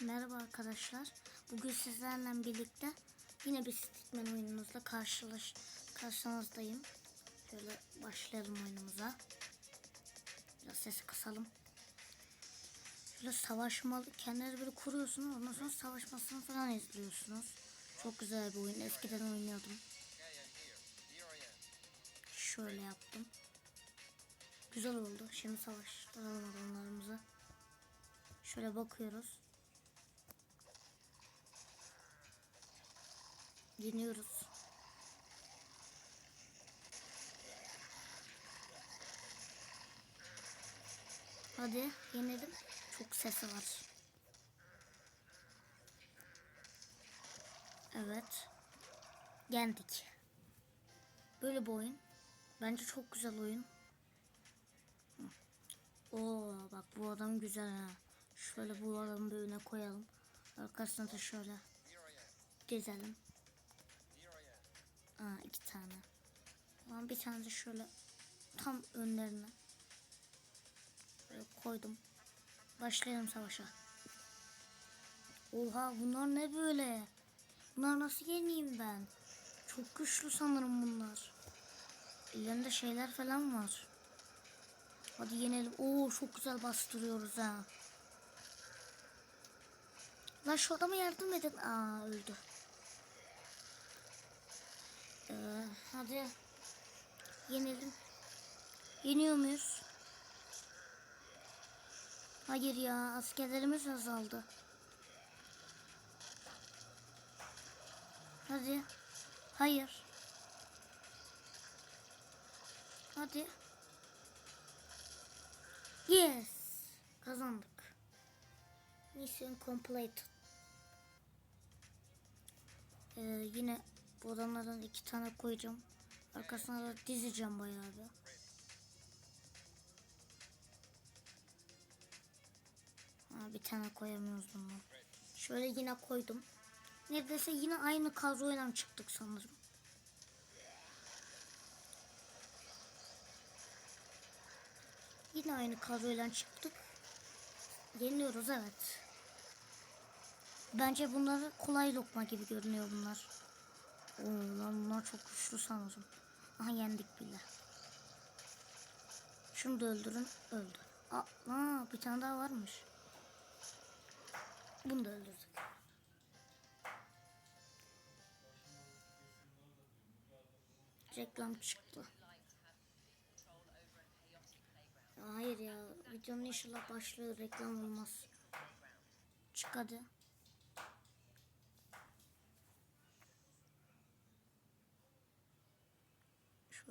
Merhaba arkadaşlar. Bugün sizlerle birlikte yine bir Stickman oyunumuzla karşılaş karşınızdayım. Şöyle başlayalım oyunumuza. Biraz sesi kısalım. Şöyle savaşmalı kendinizi böyle kuruyorsunuz. Ondan sonra savaşmasını falan izliyorsunuz. Çok güzel bir oyun. Eskiden oynuyordum. Şöyle yaptım. Güzel oldu. Şimdi savaştıralım adamlarımızı. Şöyle bakıyoruz. Yeniyoruz. Hadi yenelim. Çok sesi var. Evet. Yendik. Böyle bir oyun. Bence çok güzel oyun. Oo bak bu adam güzel ha. Şöyle bu adamı bir öne koyalım. Arkasına da şöyle gezelim. Aa iki tane. Tamam bir tane de şöyle tam önlerine böyle koydum. Başlayalım savaşa. Oha bunlar ne böyle? Bunlar nasıl yeneyim ben? Çok güçlü sanırım bunlar. Ellerinde şeyler falan var. Hadi yenelim. Oo çok güzel bastırıyoruz ha. Lan şu adama yardım edin. Aa öldü. Ee, hadi. Yenelim. Yeniyor muyuz? Hayır ya askerlerimiz azaldı. Hadi. Hayır. Hadi. Yes. Kazandık. Mission complete. Ee, yine bu adamlardan iki tane koyacağım. Arkasına da dizeceğim bayağı bir. Ha, bir tane koyamıyoruz bundan. Şöyle yine koydum. Neredeyse yine aynı kadroyla çıktık sanırım. Yine aynı kadroyla çıktık. Yeniyoruz evet. Bence bunlar kolay lokma gibi görünüyor bunlar. Oo lan bunlar çok güçlü sanırım. Aha yendik bile. Şunu da öldürün. Öldü. Aa, aa, bir tane daha varmış. Bunu da öldürdük. Reklam çıktı. Hayır ya. Videonun inşallah başlıyor. Reklam olmaz. Çık hadi.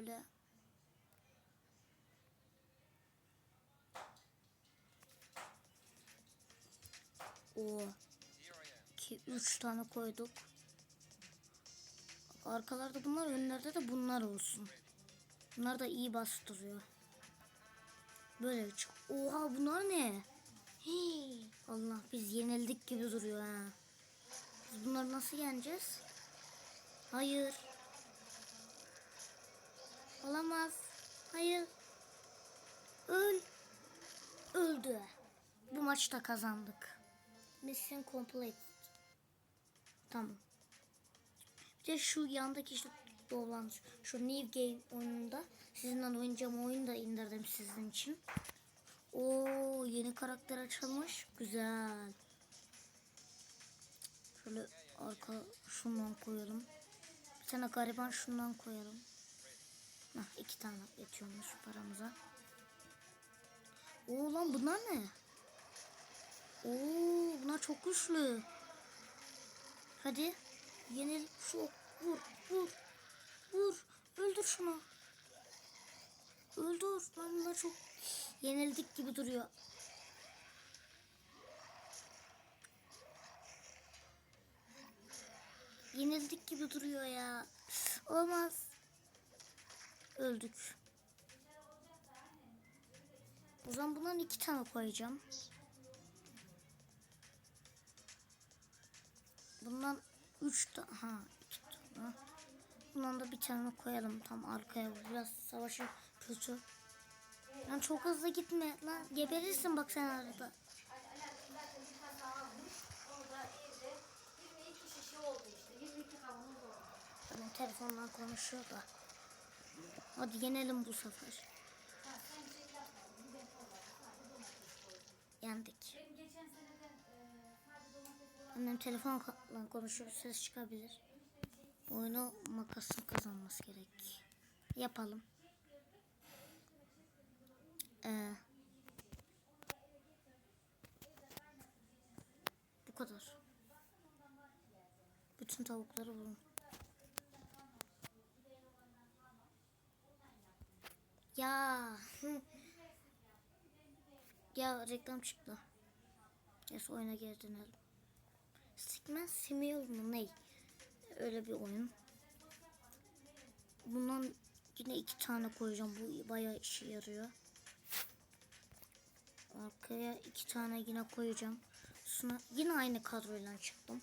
Şöyle. O 2 3 tane koyduk. Arkalarda bunlar, önlerde de bunlar olsun. Bunlar da iyi bastırıyor. Böyle çık. Oha bunlar ne? Hii. Allah biz yenildik gibi duruyor ha. Biz bunları nasıl yeneceğiz? Hayır. Olamaz. Hayır. Öl. Öldü. Bu maçta kazandık. Mission complete. Tamam. Bir de şu yandaki işte dolan şu New Game oyununda sizinle oynayacağım oyunu da indirdim sizin için. Oo yeni karakter açılmış. Güzel. Şöyle arka şundan koyalım. Bir tane gariban şundan koyalım. Hah, iki tane yetiyormuş paramıza. Oo lan bunlar ne? Oo bunlar çok güçlü. Hadi yenil şu vur vur vur öldür şunu. Öldür lan bunlar çok yenildik gibi duruyor. Yenildik gibi duruyor ya. Olamaz. Öldük. O zaman bundan iki tane koyacağım. Bundan üç tane. Ha iki tane. Bundan da bir tane koyalım tam arkaya. Biraz savaşı kötü. Lan çok hızlı gitme lan. Geberirsin bak sen arada. Hani Benim telefondan konuşuyor da. Hadi yenelim bu sefer. Yendik. Annem telefonla konuşuyor. Ses çıkabilir. Oyunu makasın kazanması gerek. Yapalım. Ee, bu kadar. Bütün tavukları bulun. Ya. ya reklam çıktı. Neyse oyuna geri dönelim. Stickman Simulator mu ne? Öyle bir oyun. Bundan yine iki tane koyacağım. Bu bayağı işe yarıyor. Arkaya iki tane yine koyacağım. Sonra yine aynı kadroyla çıktım.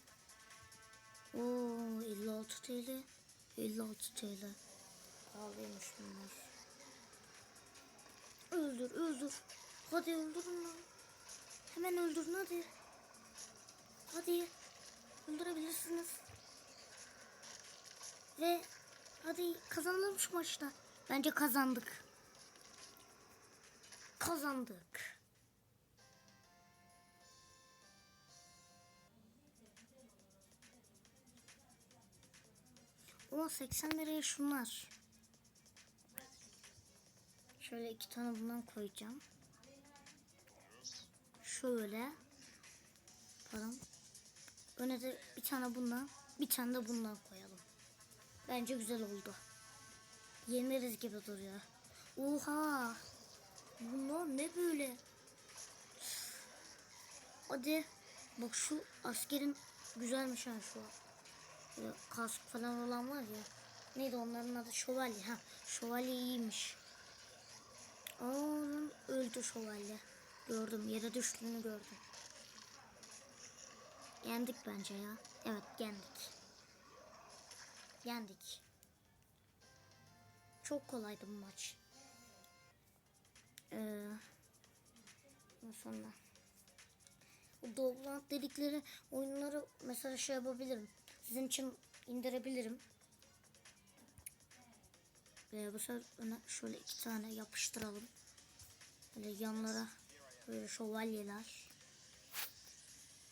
Oo 56 TL. 56 TL. Pahalıymış bunlar. Öldür öldür. Hadi öldürün lan. Hemen öldürün hadi. Hadi. Öldürebilirsiniz. Ve hadi kazanalım şu maçta. Bence kazandık. Kazandık. O 80 liraya şunlar. Şöyle iki tane bundan koyacağım. Şöyle. Pardon. Öne de bir tane bundan, bir tane de bundan koyalım. Bence güzel oldu. Yeniriz gibi duruyor. Oha! Bunlar ne böyle? Hadi. Bak şu askerin güzelmiş ha şu. Böyle kask falan olan var ya. Neydi onların adı? Şövalye. Ha, şövalye iyiymiş. Aa, lan öldü şövalye. Gördüm. Yere düştüğünü gördüm. Yendik bence ya. Evet yendik. Yendik. Çok kolaydı bu maç. Ee, sonra bu Doblant dedikleri oyunları mesela şey yapabilirim. Sizin için indirebilirim. Ve bu sefer öne şöyle iki tane yapıştıralım. Böyle yanlara böyle şövalyeler.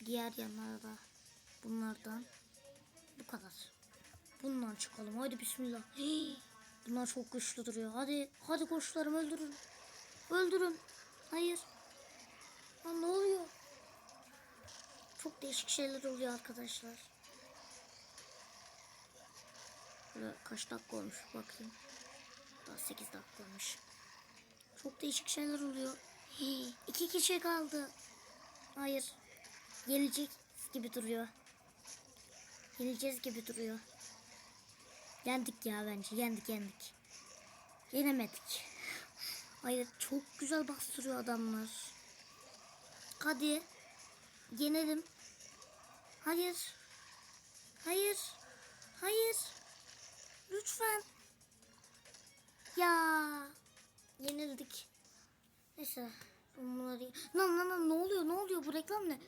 Diğer yanlara da bunlardan bu kadar. Bundan çıkalım. Hadi bismillah. Hii, bunlar çok güçlü duruyor. Hadi hadi koçlarım öldürün. Öldürün. Hayır. Lan ne oluyor? Çok değişik şeyler oluyor arkadaşlar. Böyle kaç dakika olmuş bakayım. Daha 8 dakika olmuş. Çok değişik şeyler oluyor. Hii, iki kişi kaldı. Hayır. Gelecek gibi duruyor. Yeneceğiz gibi duruyor. Yendik ya bence. Yendik yendik. Yenemedik. Hayır çok güzel bastırıyor adamlar. Hadi. Yenelim. Hayır. Hayır. Hayır. Lütfen. Ya. Yenildik. Neyse. Bunları... Lan lan lan ne oluyor ne oluyor bu reklam ne?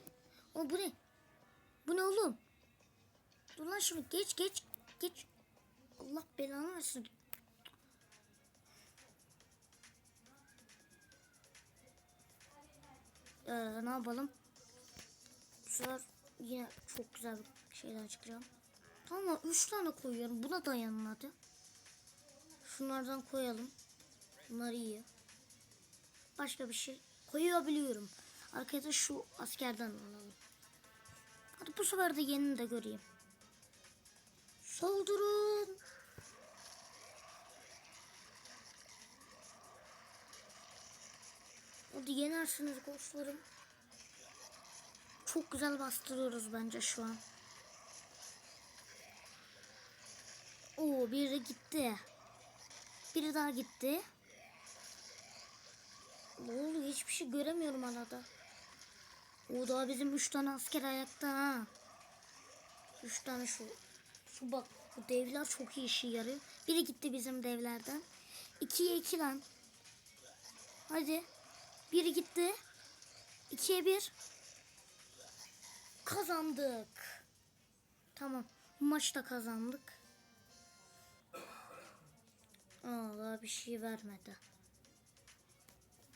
O bu ne? Bu ne oğlum? Dur lan şunu geç geç geç. Allah belanı versin. Ee, ne yapalım? Bu sefer yine çok güzel bir şeyler çıkacağım. Tamam üç tane koyuyorum. Buna dayanmadı. Şunlardan koyalım. Bunlar iyi. Başka bir şey koyabiliyorum. Arkaya da şu askerden alalım. Hadi bu sefer de yenini de göreyim. Saldırın. Hadi yenersiniz koçlarım. Çok güzel bastırıyoruz bence şu an. Oo biri gitti. Biri daha gitti. Ne oluyor? Hiçbir şey göremiyorum arada. O daha bizim üç tane asker ayakta ha. Üç tane şu. Şu bak bu devler çok iyi işe yarıyor. Biri gitti bizim devlerden. İkiye iki lan. Hadi. Biri gitti. İkiye bir. Kazandık. Tamam. Maçta kazandık. Daha bir şey vermedi.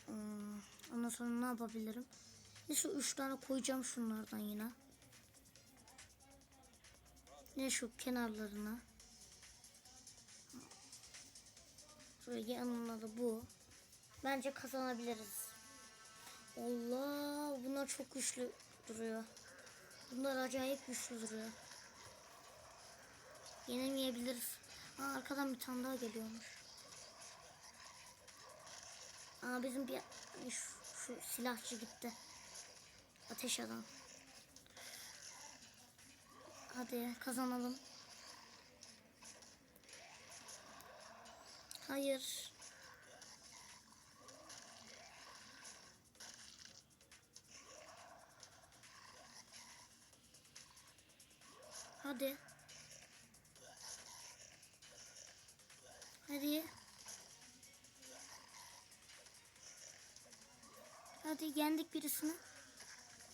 Hmm, ondan sonra ne yapabilirim? Neyse üç tane koyacağım şunlardan yine. Ne şu kenarlarına. Şöyle yanına da bu. Bence kazanabiliriz. Allah bunlar çok güçlü duruyor. Bunlar acayip güçlü duruyor. Yenemeyebiliriz. Aa, arkadan bir tane daha geliyormuş. Aa, bizim bir şu, şu silahçı gitti. Ateş adam. Hadi kazanalım. Hayır. Hadi. Hadi. Hadi yendik birisini.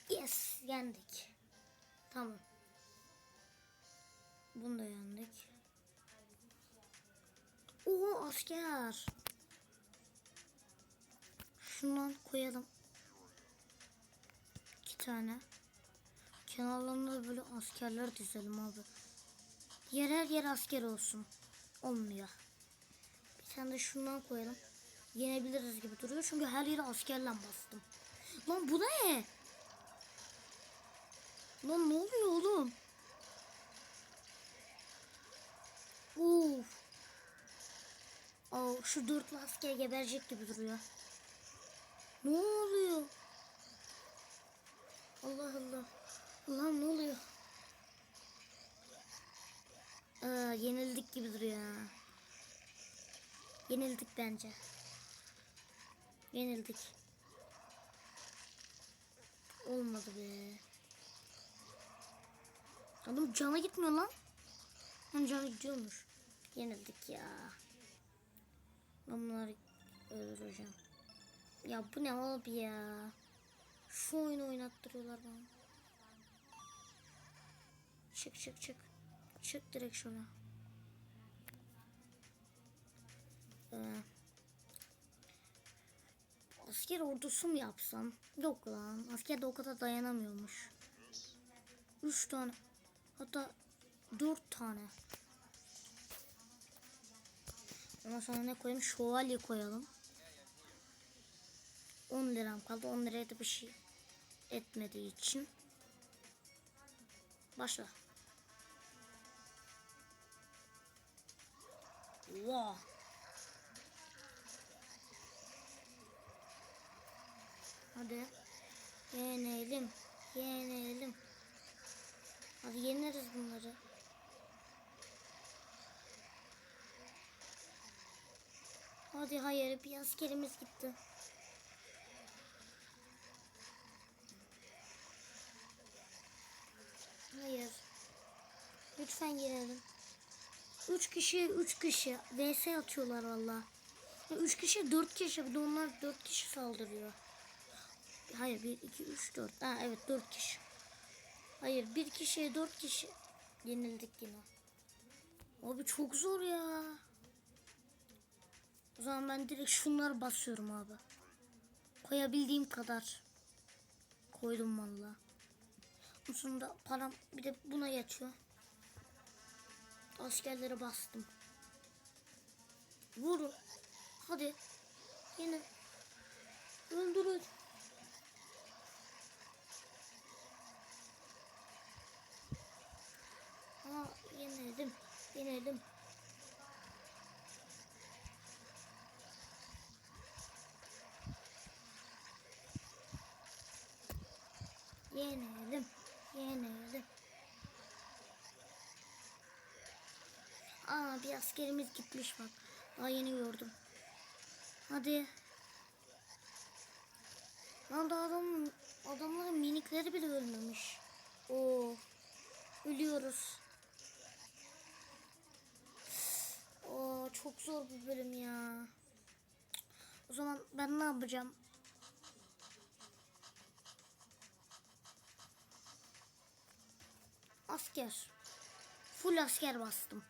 Yes, yendik. Tamam. Bunu da yendik. Oo asker. Şundan koyalım. İki tane. Kenarlarına böyle askerler dizelim abi. Yer her yer asker olsun. Olmuyor. Bir tane de şundan koyalım. Yenebiliriz gibi duruyor çünkü her yere askerle bastım. Lan bu ne? Lan ne oluyor oğlum? Uf. Aa, şu dörtlü asker geberecek gibi duruyor. Ne oluyor? Allah Allah. Allah'ım ne oluyor? Aa, yenildik gibi duruyor. Yenildik bence. Yenildik. Olmadı be. Adam cana gitmiyor lan. Lan cana gidiyormuş. Yenildik ya. Ben bunları öldüreceğim. Ya bu ne abi ya? Şu oyunu oynattırıyorlar bana. Çık çık çık. Çık direkt şuna. Ee, asker ordusu mu yapsam? Yok lan. Asker de o kadar dayanamıyormuş. Üç tane. Hatta dört tane. Ondan sonra ne koyayım? Şövalye koyalım. 10 liram kaldı. 10 liraya da bir şey etmediği için. Başla. Wow. Hadi. Yenelim. Yenelim. Hadi yeneriz bunları. Hadi hayır bir askerimiz gitti. Hayır. Lütfen girelim. Üç kişi, üç kişi. VS atıyorlar valla. Üç kişi, dört kişi. Bir de onlar dört kişi saldırıyor. Hayır, bir, iki, üç, dört. Ha evet, dört kişi. Hayır, bir kişiye dört kişi. Yenildik yine. Abi çok zor ya. O zaman ben direkt şunları basıyorum abi. Koyabildiğim kadar. Koydum valla. Sonunda param bir de buna yatıyor. Askerlere bastım. Vurun. Hadi. Yine. Öldürün. Aa yenelim. Yenelim. Yenelim. Yenelim. Aa bir askerimiz gitmiş bak. Daha yeni gördüm. Hadi. Lan da adam, adamların minikleri bile ölmemiş. Oo. Ölüyoruz. Oo, çok zor bu bölüm ya. O zaman ben ne yapacağım? Asker. Full asker bastım.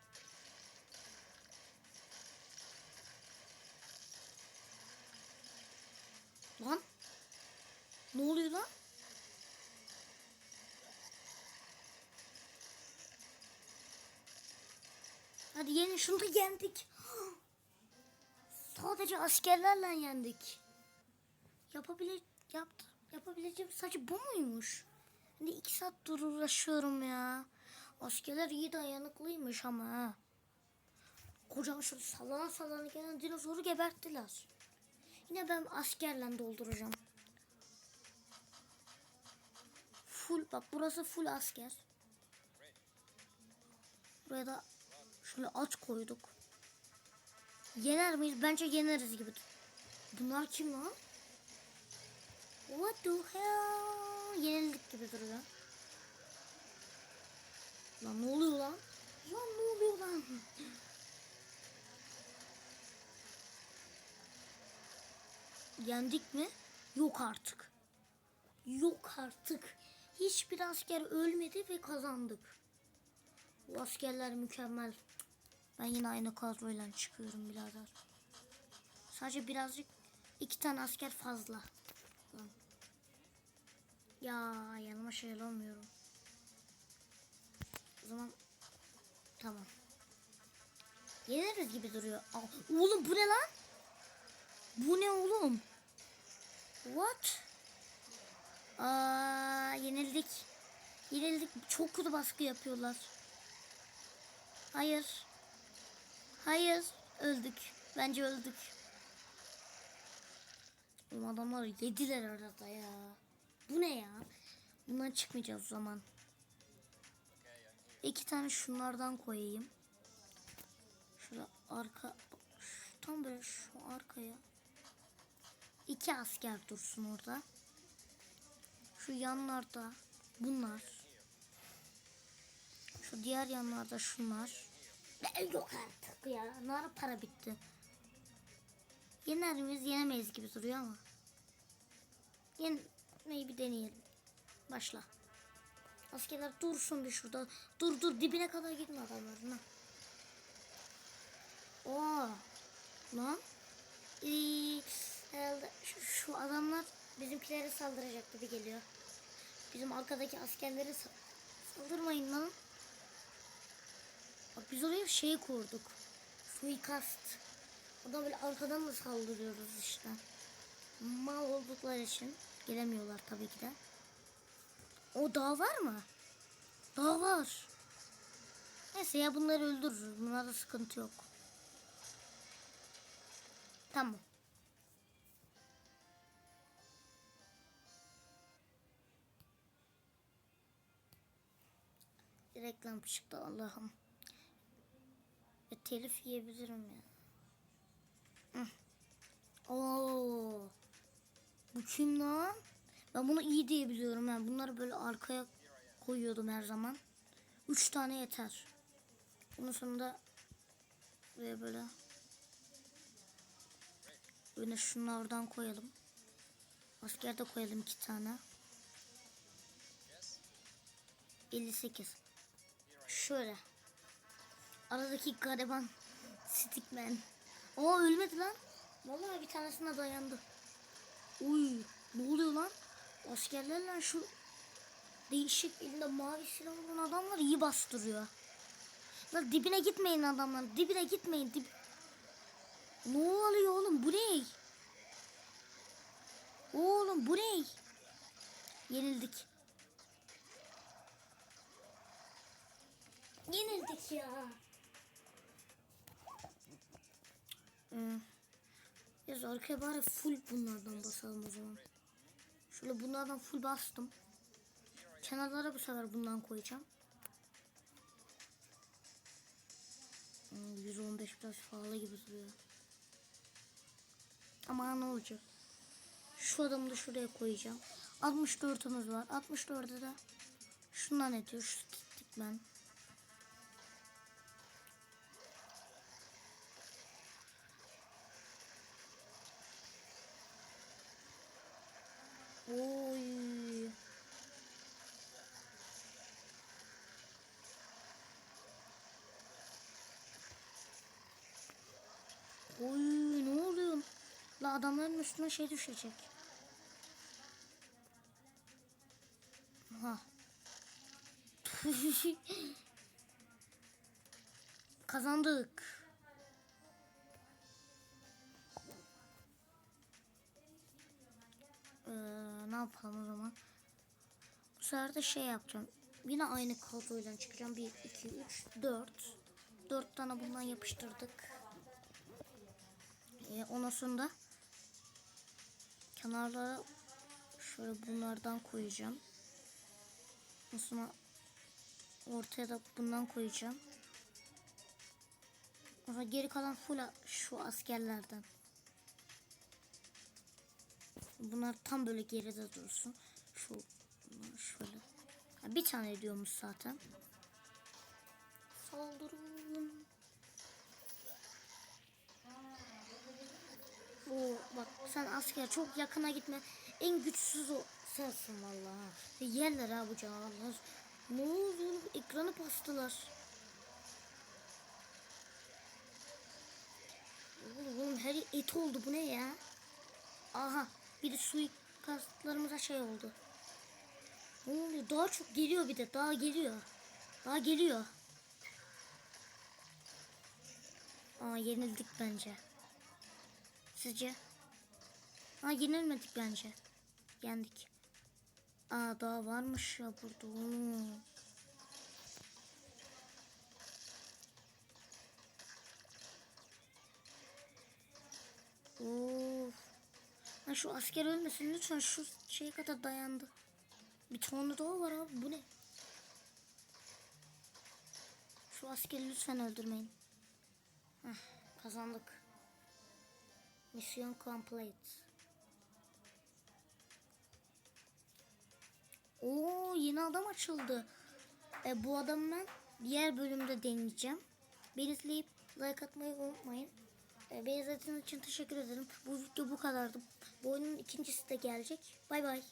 Lan. Ne oluyor lan? Hadi yeni şunu da yendik. Sadece askerlerle yendik. Yapabile yaptı. Yapabileceğim sadece bu muymuş? Hani iki saat dur ya. Askerler iyi dayanıklıymış ama ha. Kocaman şöyle sallana sallana gelen dinozoru geberttiler. Yine ben askerle dolduracağım. Full bak burası full asker. Buraya da şöyle aç koyduk. Yener miyiz? Bence yeneriz gibi. Bunlar kim lan? What the hell? Yenildik gibi duruyor. Lan ne oluyor lan? Lan ne oluyor lan? Yendik mi? Yok artık. Yok artık. Hiçbir asker ölmedi ve kazandık. Bu askerler mükemmel. Ben yine aynı kadroyla çıkıyorum birader. Sadece birazcık iki tane asker fazla. Ya yanıma şey alamıyorum. O zaman tamam. Yeneriz gibi duruyor. Aa, oğlum bu ne lan? Bu ne oğlum? What? Aa, yenildik. Yenildik. Çok kötü baskı yapıyorlar. Hayır. Hayır. Öldük. Bence öldük. Oğlum adamlar yediler arada ya. Bu ne ya? Bundan çıkmayacağız o zaman. İki tane şunlardan koyayım. Şurada arka şu, tam böyle şu arkaya. İki asker dursun orada. Şu yanlarda bunlar. Şu diğer yanlarda şunlar. Yok artık ya. Nar para bitti. Yener miyiz yenemeyiz gibi duruyor ama. Yenemeyi bir deneyelim. Başla. Askerler dursun bir şurada. Dur dur dibine kadar gitme adamların. Oo. Lan. Ee, herhalde şu, şu adamlar bizimkilere saldıracak gibi geliyor. Bizim arkadaki askerlere sa- saldırmayın lan. Bak biz oraya şey kurduk. Suikast. O da böyle arkadan da saldırıyoruz işte. Mal oldukları için gelemiyorlar tabii ki de. O dağ var mı? Dağ var. Neyse ya bunları öldürürüz. Bunlarda sıkıntı yok. Tamam. Reklam çıktı Allah'ım. E, telif yiyebilirim ya. Hı. Oo. Bu kim lan? Ben bunu iyi diye biliyorum. Yani bunları böyle arkaya koyuyordum her zaman. Üç tane yeter. Bunun sonunda buraya böyle Öne şunlardan koyalım. Asker de koyalım iki tane. 58. Şöyle. Aradaki gariban stickman. Aa ölmedi lan. Vallahi bir tanesine dayandı. Uy ne oluyor lan? Askerlerle şu değişik elinde mavi silah olan adamlar iyi bastırıyor. Lan dibine gitmeyin adamlar. Dibine gitmeyin. Dib ne oluyor oğlum? Bu ne? Oğlum bu ne? Yenildik. Yenildik ya. Hmm. Yaz arkaya bari full bunlardan basalım o zaman. Şöyle bunlardan full bastım. Kenarlara bu sefer bundan koyacağım. Hmm, 115 biraz pahalı gibi duruyor. Ama ne olacak? Şu adamı da şuraya koyacağım. 64'ümüz var. 64'e de şundan ediyor. Şu tiktikmen. Üstüne şey düşecek. Aha. Kazandık. Ee, ne yapalım o zaman? Bu sefer de şey yapacağım. Yine aynı kadroyla çıkacağım. 1, 2, 3, 4. 4 tane bundan yapıştırdık. Ee, ondan sonra kenarlara şöyle bunlardan koyacağım. Sonra ortaya da bundan koyacağım. Sonra geri kalan full şu askerlerden. Bunlar tam böyle geride dursun. Şu şöyle. Bir tane ediyormuş zaten. Saldırın. Oo, bak sen asker çok yakına gitme. En güçsüz o sensin vallahi. Yerler ha bu canavarlar. Ne oldu? Ekranı bastılar. Oğlum, oğlum her et oldu bu ne ya? Aha biri suikastlarımıza şey oldu. Ne oluyor? Daha çok geliyor bir de. Daha geliyor. Daha geliyor. Aa yenildik bence. Sizce? Aa yenilmedik bence. Yendik. Aa daha varmış ya burada. Oo. Of. Ha, şu asker ölmesin lütfen şu şeye kadar dayandı. Bir tane daha var abi bu ne? Şu askeri lütfen öldürmeyin. Heh, kazandık. Mission complete. Oo yeni adam açıldı. E, bu adamı ben diğer bölümde deneyeceğim. Beni izleyip like atmayı unutmayın. E, beni izlediğiniz için teşekkür ederim. Bu video bu kadardı. Bu oyunun ikincisi de gelecek. Bay bay.